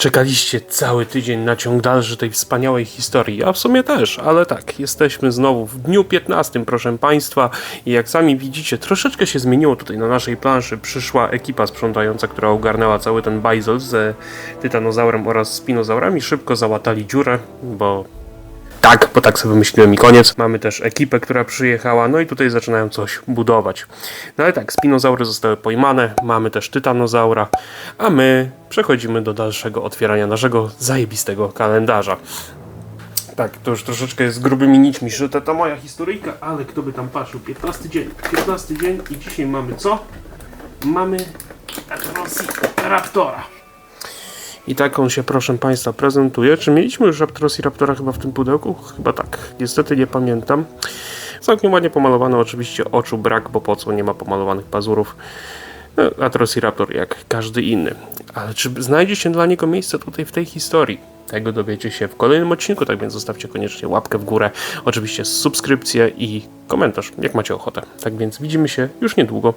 Czekaliście cały tydzień na ciąg dalszy tej wspaniałej historii. Ja w sumie też, ale tak, jesteśmy znowu w dniu 15, proszę Państwa. I jak sami widzicie, troszeczkę się zmieniło tutaj na naszej planszy. Przyszła ekipa sprzątająca, która ogarnęła cały ten bajzel z tytanozaurem oraz spinozaurami. Szybko załatali dziurę, bo tak, bo tak sobie wymyśliłem i koniec. Mamy też ekipę, która przyjechała, no i tutaj zaczynają coś budować. No ale tak, spinozaury zostały pojmane, mamy też tytanozaura, a my przechodzimy do dalszego otwierania naszego zajebistego kalendarza. Tak, to już troszeczkę jest grubymi nićmi szyte ta moja historyjka, ale kto by tam patrzył, 15 dzień, 15 dzień i dzisiaj mamy co? Mamy Raptora. I tak on się, proszę Państwa, prezentuje. Czy mieliśmy już Raptorosiraptora chyba w tym pudełku? Chyba tak. Niestety nie pamiętam. Całkiem ładnie pomalowane, oczywiście oczu brak, bo po co, nie ma pomalowanych pazurów. No, Atrosiraptor jak każdy inny. Ale czy znajdzie się dla niego miejsce tutaj w tej historii? Tego dowiecie się w kolejnym odcinku, tak więc zostawcie koniecznie łapkę w górę, oczywiście subskrypcję i komentarz, jak macie ochotę. Tak więc widzimy się już niedługo.